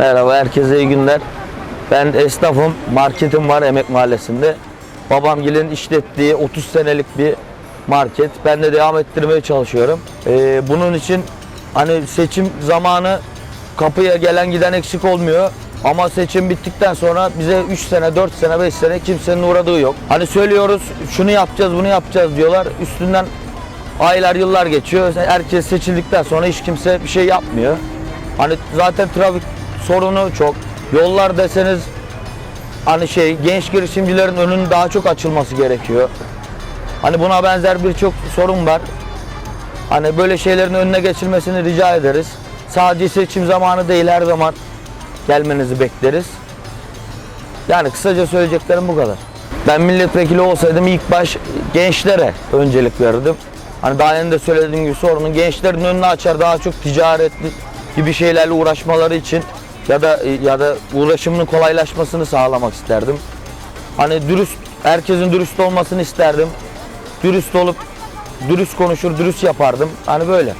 Merhaba, herkese iyi günler. Ben esnafım, marketim var Emek Mahallesi'nde. Babamgil'in işlettiği 30 senelik bir market. Ben de devam ettirmeye çalışıyorum. Ee, bunun için hani seçim zamanı kapıya gelen giden eksik olmuyor. Ama seçim bittikten sonra bize 3 sene, 4 sene, 5 sene kimsenin uğradığı yok. Hani söylüyoruz şunu yapacağız, bunu yapacağız diyorlar. Üstünden aylar, yıllar geçiyor. Herkes seçildikten sonra hiç kimse bir şey yapmıyor. Hani zaten trafik sorunu çok. Yollar deseniz hani şey genç girişimcilerin önünün daha çok açılması gerekiyor. Hani buna benzer birçok sorun var. Hani böyle şeylerin önüne geçilmesini rica ederiz. Sadece seçim zamanı değil her zaman gelmenizi bekleriz. Yani kısaca söyleyeceklerim bu kadar. Ben milletvekili olsaydım ilk baş gençlere öncelik verirdim. Hani daha önce de söylediğim gibi sorunun gençlerin önünü açar daha çok ticaretli gibi şeylerle uğraşmaları için ya da ya da uğraşımının kolaylaşmasını sağlamak isterdim. Hani dürüst herkesin dürüst olmasını isterdim. Dürüst olup dürüst konuşur, dürüst yapardım. Hani böyle.